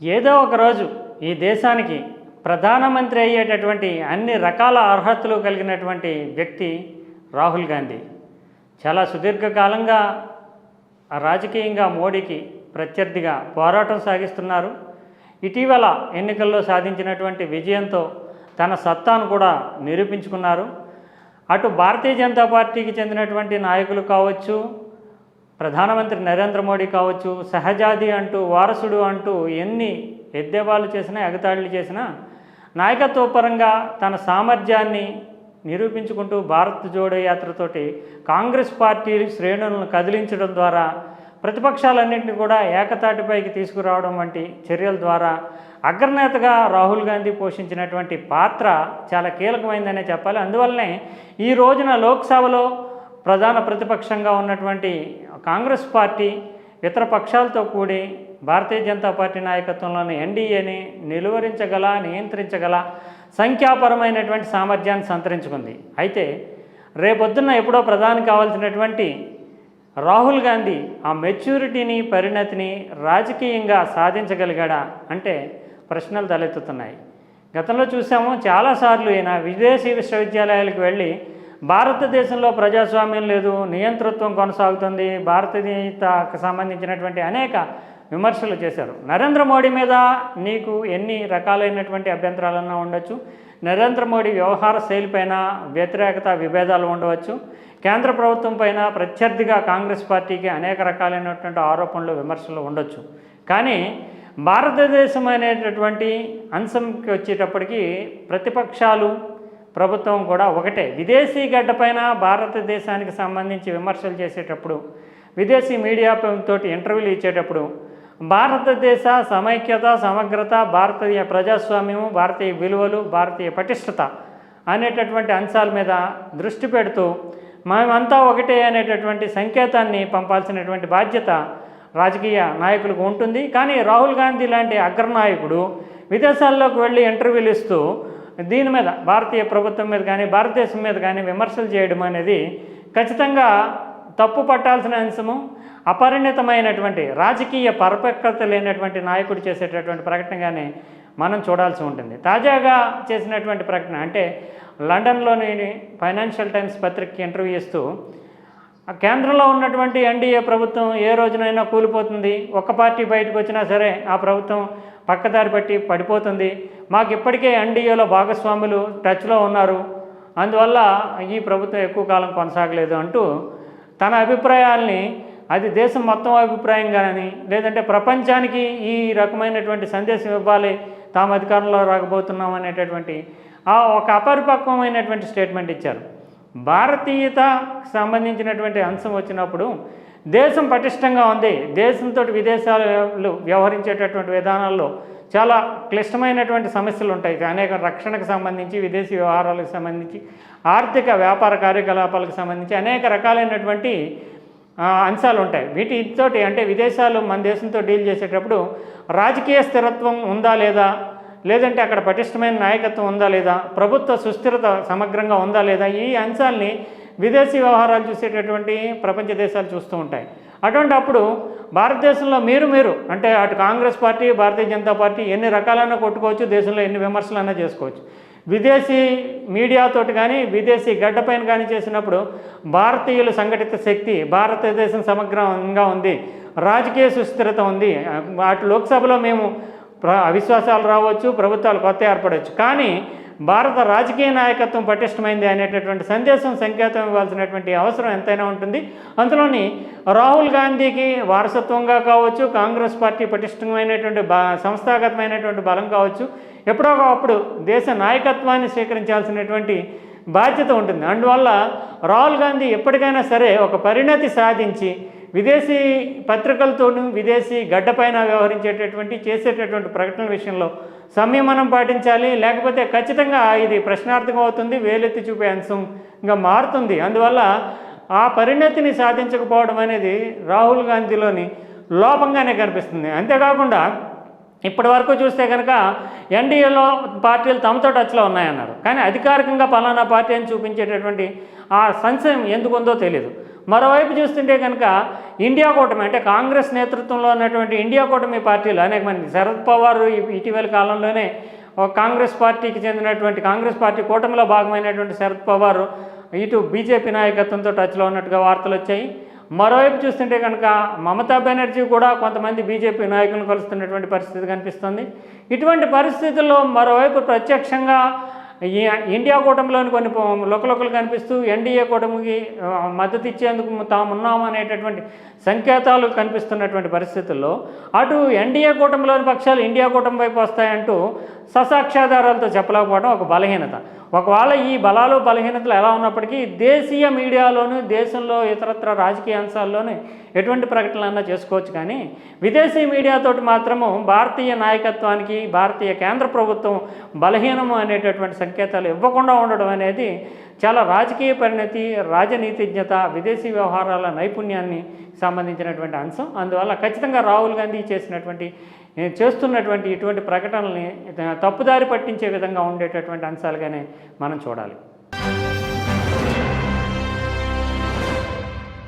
ఏదో ఒక రోజు ఈ దేశానికి ప్రధానమంత్రి అయ్యేటటువంటి అన్ని రకాల అర్హతలు కలిగినటువంటి వ్యక్తి రాహుల్ గాంధీ. చాలా సుదీర్ఘకాలంగా రాజకీయంగా మోడీకి ప్రత్యర్థిగా పోరాటం సాగిస్తున్నారు. ఇటీవల ఎన్నికల్లో సాధించినటువంటి విజయంతో తన సత్తాను కూడా నిరూపించుకున్నారు. అటు భారతీయ జనతా పార్టీకి చెందినటువంటి నాయకులు కావచ్చు ప్రధానమంత్రి నరేంద్ర మోడీ కావచ్చు సహజాది అంటూ వారసుడు అంటూ ఎన్ని ఎద్దేవాళ్ళు చేసినా ఎగతాళిలు చేసినా నాయకత్వపరంగా తన సామర్థ్యాన్ని నిరూపించుకుంటూ భారత్ జోడో యాత్రతోటి కాంగ్రెస్ పార్టీ శ్రేణులను కదిలించడం ద్వారా ప్రతిపక్షాలన్నింటినీ కూడా ఏకతాటిపైకి తీసుకురావడం వంటి చర్యల ద్వారా అగ్రనేతగా రాహుల్ గాంధీ పోషించినటువంటి పాత్ర చాలా కీలకమైందనే చెప్పాలి. అందువల్లనే ఈ రోజున లోక్సభలో ప్రధాన ప్రతిపక్షంగా ఉన్నటువంటి కాంగ్రెస్ పార్టీ ఇతర పక్షాలతో కూడి భారతీయ జనతా పార్టీ నాయకత్వంలోని ఎన్డీఏని నిలువరించగల నియంత్రించగల సంఖ్యాపరమైనటువంటి సామర్థ్యాన్ని సంతరించుకుంది. అయితే రేపొద్దున్న ఎప్పుడో ప్రధాని కావాల్సినటువంటి రాహుల్ గాంధీ ఆ మెచ్యూరిటీని పరిణతిని రాజకీయంగా సాధించగలిగాడా అంటే ప్రశ్నలు తలెత్తుతున్నాయి. గతంలో చూసాము చాలాసార్లు ఈయన విదేశీ విశ్వవిద్యాలయాలకు వెళ్ళి భారతదేశంలో ప్రజాస్వామ్యం లేదు నియంతృత్వం కొనసాగుతుంది. భారతీయతకు సంబంధించినటువంటి అనేక విమర్శలు చేశారు. నరేంద్ర మోడీ మీద నీకు ఎన్ని రకాలైనటువంటి అభ్యంతరాలన్నా ఉండొచ్చు. నరేంద్ర మోడీ వ్యవహార శైలిపైన వ్యతిరేకత విభేదాలు ఉండవచ్చు. కేంద్ర ప్రభుత్వం పైన ప్రత్యర్థిగా కాంగ్రెస్ పార్టీకి అనేక రకాలైనటువంటి ఆరోపణలు విమర్శలు ఉండొచ్చు. కానీ భారతదేశం అనేటటువంటి అంశంకి వచ్చేటప్పటికి ప్రతిపక్షాలు ప్రభుత్వం కూడా ఒకటే. విదేశీ గడ్డపైన భారతదేశానికి సంబంధించి విమర్శలు చేసేటప్పుడు విదేశీ మీడియా తోటి ఇంటర్వ్యూలు ఇచ్చేటప్పుడు భారతదేశ సమైక్యత సమగ్రత భారతీయ ప్రజాస్వామ్యము భారతీయ విలువలు భారతీయ పటిష్టత అనేటటువంటి అంశాల మీద దృష్టి పెడుతూ మేమంతా ఒకటే అనేటటువంటి సంకేతాన్ని పంపాల్సినటువంటి బాధ్యత రాజకీయ నాయకులకు ఉంటుంది. కానీ రాహుల్ గాంధీ లాంటి అగ్రనాయకుడు విదేశాల్లోకి వెళ్ళి ఇంటర్వ్యూలు ఇస్తూ దీని మీద భారతీయ ప్రభుత్వం మీద కానీ భారతదేశం మీద కానీ విమర్శలు చేయడం అనేది ఖచ్చితంగా తప్పు పట్టాల్సిన అంశము అపరిణితమైనటువంటి రాజకీయ పరపక్వత లేనటువంటి నాయకుడు చేసేటటువంటి ప్రకటనగానే మనం చూడాల్సి ఉంటుంది. తాజాగా చేసినటువంటి ప్రకటన అంటే లండన్లోని ఫైనాన్షియల్ టైమ్స్ పత్రికకి ఇంటర్వ్యూ ఇస్తూ ఆ కేంద్రంలో ఉన్నటువంటి ఎన్డీఏ ప్రభుత్వం ఏ రోజునైనా కూలిపోతుంది. ఒక్క పార్టీ బయటకు వచ్చినా సరే ఆ ప్రభుత్వం పక్కదారి పట్టి పడిపోతుంది. మాకు ఇప్పటికే ఎన్డీఏలో భాగస్వాములు టచ్లో ఉన్నారు. అందువల్ల ఈ ప్రభుత్వం ఎక్కువ కాలం కొనసాగలేదు అంటూ తన అభిప్రాయాల్ని అది దేశం మొత్తం అభిప్రాయం కానీ లేదంటే ప్రపంచానికి ఈ రకమైనటువంటి సందేశం ఇవ్వాలి తాము అధికారంలో రాకపోతున్నాం అనేటటువంటి ఆ ఒక అపరిపక్వమైనటువంటి స్టేట్మెంట్ ఇచ్చారు. భారతీయత సంబంధించినటువంటి అంశం వచ్చినప్పుడు దేశం పటిష్టంగా ఉంది. దేశంతో విదేశాలు వ్యవహరించేటటువంటి విధానాల్లో చాలా క్లిష్టమైనటువంటి సమస్యలు ఉంటాయి. అనేక రక్షణకు సంబంధించి విదేశీ వ్యవహారాలకు సంబంధించి ఆర్థిక వ్యాపార కార్యకలాపాలకు సంబంధించి అనేక రకాలైనటువంటి అంశాలు ఉంటాయి. వీటితోటి అంటే విదేశాలు మన దేశంతో డీల్ చేసేటప్పుడు రాజకీయ స్థిరత్వం ఉందా లేదా లేదంటే అక్కడ పటిష్టమైన నాయకత్వం ఉందా లేదా? ప్రభుత్వ సుస్థిరత సమగ్రంగా ఉందా లేదా? ఈ అంశాల్ని విదేశీ వ్యవహారాలు చూసేటటువంటి ప్రపంచ దేశాలు చూస్తూ ఉంటాయి. అటువంటి అప్పుడు భారతదేశంలో మీరు మీరు అంటే అటు కాంగ్రెస్ పార్టీ భారతీయ జనతా పార్టీ ఎన్ని రకాలైనా కొట్టుకోవచ్చు దేశంలో ఎన్ని విమర్శలైనా చేసుకోవచ్చు. విదేశీ మీడియాతోటి కానీ విదేశీ గడ్డపైన కానీ చేసినప్పుడు భారతీయుల సంఘటిత శక్తి భారతదేశం సమగ్రంగా ఉంది రాజకీయ సుస్థిరత ఉంది. అటు లోక్సభలో మేము అవిశ్వాసాలు రావచ్చు ప్రభుత్వాలు కొత్త ఏర్పడవచ్చు. కానీ భారత రాజకీయ నాయకత్వం పటిష్టమైంది అనేటటువంటి సందేశం సంకేతం ఇవ్వాల్సినటువంటి అవసరం ఎంతైనా ఉంటుంది. అందులోని రాహుల్ గాంధీకి వారసత్వంగా కావచ్చు కాంగ్రెస్ పార్టీ పటిష్టమైనటువంటి బా సంస్థాగతమైనటువంటి బలం కావచ్చు ఎప్పుడో అప్పుడు దేశ నాయకత్వాన్ని స్వీకరించాల్సినటువంటి బాధ్యత ఉంటుంది. అందువల్ల రాహుల్ గాంధీ ఎప్పటికైనా సరే ఒక పరిణతి సాధించి విదేశీ పత్రికలతోనూ విదేశీ గడ్డపైన వ్యవహరించేటటువంటి చేసేటటువంటి ప్రకటనల విషయంలో సంయమనం పాటించాలి. లేకపోతే ఖచ్చితంగా ఇది ప్రశ్నార్థకం అవుతుంది వేలెత్తి చూపే అంశంగా మారుతుంది. అందువల్ల ఆ పరిణతిని సాధించకపోవడం అనేది రాహుల్ గాంధీలోని లోపంగానే కనిపిస్తుంది. అంతేకాకుండా ఇప్పటి వరకు చూస్తే కనుక ఎన్డీఏలో పార్టీలు తమతో టచ్లో ఉన్నాయన్నారు. కానీ అధికారికంగా పలానా పార్టీ అని చూపించేటటువంటి ఆ సంశయం ఎందుకుందో తెలియదు మరోవైపు చూస్తుంటే కనుక ఇండియా కూటమి అంటే కాంగ్రెస్ నేతృత్వంలో ఉన్నటువంటి ఇండియా కూటమి పార్టీలు అనేక మంది శరద్ పవార్ ఇటీవల కాలంలోనే కాంగ్రెస్ పార్టీకి చెందినటువంటి కాంగ్రెస్ పార్టీ కూటమిలో భాగమైనటువంటి శరద్ పవార్ ఇటు బీజేపీ నాయకత్వంతో టచ్లో ఉన్నట్టుగా వార్తలు వచ్చాయి. మరోవైపు చూస్తుంటే కనుక మమతా బెనర్జీ కూడా కొంతమంది బీజేపీ నాయకులను కలుస్తున్నటువంటి పరిస్థితి కనిపిస్తుంది. ఇటువంటి పరిస్థితుల్లో మరోవైపు ప్రత్యక్షంగా ఇండియా కూటమిలోని కొన్ని లుకలుకలు కనిపిస్తూ ఎన్డీఏ కూటమికి మద్దతు ఇచ్చేందుకు తాము అనేటటువంటి సంకేతాలు కనిపిస్తున్నటువంటి పరిస్థితుల్లో అటు ఎన్డీఏ కూటమిలోని పక్షాలు ఇండియా కూటమి వైపు వస్తాయంటూ ససాక్ష్యాధారాలతో చెప్పలేకపోవడం ఒక బలహీనత. ఒకవేళ ఈ బలాలు బలహీనతలు ఎలా ఉన్నప్పటికీ దేశీయ మీడియాలోను దేశంలో ఇతరత్ర రాజకీయ అంశాల్లోనూ ఎటువంటి ప్రకటనలన్నా చేసుకోవచ్చు. కానీ విదేశీ మీడియాతోటి మాత్రము భారతీయ నాయకత్వానికి భారతీయ కేంద్ర ప్రభుత్వం బలహీనము అనేటటువంటి సంకేతాలు ఇవ్వకుండా ఉండడం అనేది చాలా రాజకీయ పరిణతి రాజనీతిజ్ఞత విదేశీ వ్యవహారాల నైపుణ్యాన్ని సంబంధించినటువంటి అంశం. అందువల్ల ఖచ్చితంగా రాహుల్ గాంధీ చేసినటువంటి చేస్తున్నటువంటి ఇటువంటి ప్రకటనల్ని తప్పుదారి పట్టించే విధంగా ఉండేటటువంటి అంశాలుగానే మనం చూడాలి.